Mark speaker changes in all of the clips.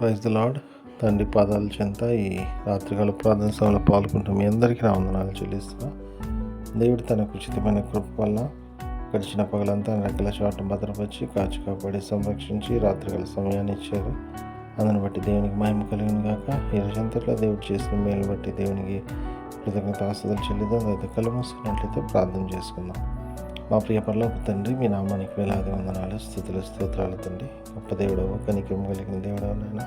Speaker 1: Praise the lord తండ్రి పాదాల చెంత ఈ రాత్రికాల ప్రార్థన సభలో పాల్గొంటాం మీ అందరికీ నా వందనాలు చెల్లిస్తున్నా. దేవుడు తనకు ఉచితమైన కృప వల్ల గడిచిన పగలంతా రెక్కల చాటు భద్రపరిచి కాచి కాపాడి సంరక్షించి రాత్రికాల సమయాన్ని ఇచ్చారు. అందుని బట్టి దేవునికి మహిమ కలిగిన కాక ఈ రోజంతట్లో దేవుడు చేసిన మేలు బట్టి దేవునికి కృతజ్ఞత ఆస్తులు చెల్లిద్దాం. అయితే కళ్ళు మూసుకున్నట్లయితే ప్రార్థన చేసుకుందాం. మా ప్రియ పరలోక తండ్రి మీ నామానికి వేలాది వందనాలు స్థుతులు స్తోత్రాలు తండ్రి. గొప్ప దేవుడవు కనికం కలిగిన దేవుడవు నాయన.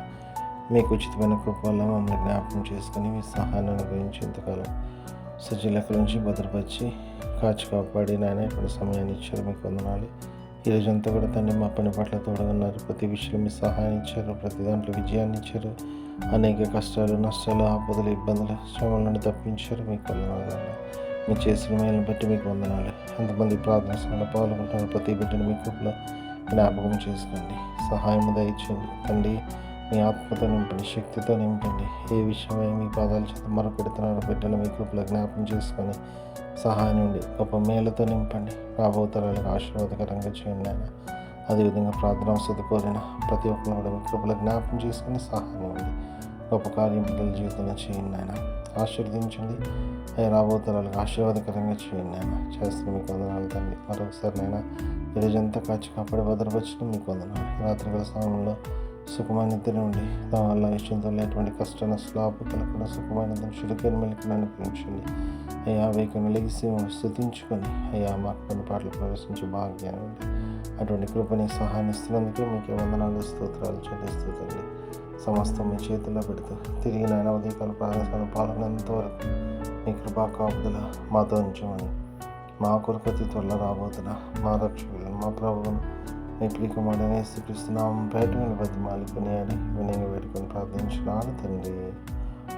Speaker 1: మీకు ఉచితమైన కృప వల్ల మమ్మల్ని జ్ఞాపకం చేసుకుని మీ సహాయాన్ని అనుగ్రహించి ఇంతకాలం సజ్జలెక్కల నుంచి భద్రపరిచి కాచి కాపాడి నాయన ఇక్కడ సమయాన్ని ఇచ్చారు మీకు వందనాలు. ఈ రోజంతా కూడా తండ్రి మా పని పట్ల తోడగన్నారు ప్రతి విషయంలో మీ సహాయం ఇచ్చారు ప్రతి దాంట్లో విజయాన్ని ఇచ్చారు. అనేక కష్టాలు నష్టాలు ఆపదలు ఇబ్బందులు శ్రమల నుండి తప్పించారు మీకు వందనాలు మీరు చేసిన మేలను బట్టి మీకు వందనాలు. ఎంతమంది ప్రార్థన సభలో పాల్గొంటున్న ప్రతి బిడ్డను మీ కృపలో జ్ఞాపకం చేసుకోండి. సహాయం దయచేయండి. తండ్రి మీ ఆత్మతో నింపండి. శక్తితో నింపండి. ఏ విషయమై మీ పాదాలు చేత మొరపెడుతున్నారు బిడ్డలు మీ కృపలో జ్ఞాపకం చేసుకొని సహాయం నుండి గొప్ప మేలతో నింపండి. రాబో తరాలకు ఆశీర్వాదకరంగా చేయండి ఆయన అదేవిధంగా ప్రార్థన వసతి కోరిన ప్రతి ఒక్కరిని కూడా మీ కృపలో జ్ఞాపకం చేసుకొని సహాయం ఇవ్వండి గొప్ప కార్యం పిల్లల జీవితంలో చేయండి ఆయన ఆశీర్వదించండి. అవి రాబో ఆశీర్వాదకరంగా చేయండి ఆయన చేస్తున్న మీకు వందనాలు తండ్రి మరొకసారి నాయన ఈరోజంతా కాచి కాపాడి భద్రపరచడం మీకు వందనాలు రాత్రికాల సమయంలో సుఖమైన నిద్ర నుండి దాని వల్ల ఇష్టంతో లేటువంటి కష్ట నష్టాపు కలగకుండా సుఖమైన నిద్ర చురుకైన మెలికి అనిపించండి అయ్యా వేగంగా లెగిసి స్థుతించుకొని అయ్యా మాకు కొన్ని పాటలు ప్రవేశించే భాగ్యాన్ని ఉంది అటువంటి కృపని సహాయం ఇస్తున్నందుకే మీకు వందనాలు స్తోత్రాలు చెల్లిస్తూ తండ్రి. సమస్తం మీ చేతుల్లో పెడుతూ తిరిగి నాయన ఉదయకాల ప్రారంభాలు పాల్గొనేంత వరకు మీ కృపా కాపుదల మాతో ఉంచమని మా కొరకు త్వరలో రాబోతున్న మా రక్షకులను మా ప్రభువును మీ కుమారుని స్థిపిస్తున్నాం బయట బతి మాలికొని అని వినయంగా పెట్టుకొని ప్రార్థించినాను తండ్రి.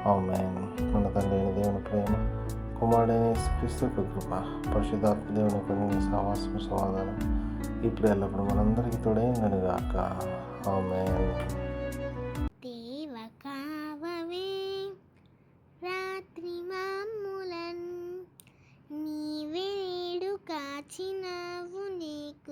Speaker 1: ఆమెన్. మన తండ్రి అయిన దేవుని ప్రేమ కుమారుడైన యేసుక్రీస్తు కృప పరిశుద్ధాత్మ దేవుని కొన్ని సహవాసం సమాధానం ఇప్పుడు ఎల్లప్పుడు మనందరికీ తోడైనగాక
Speaker 2: ఆమె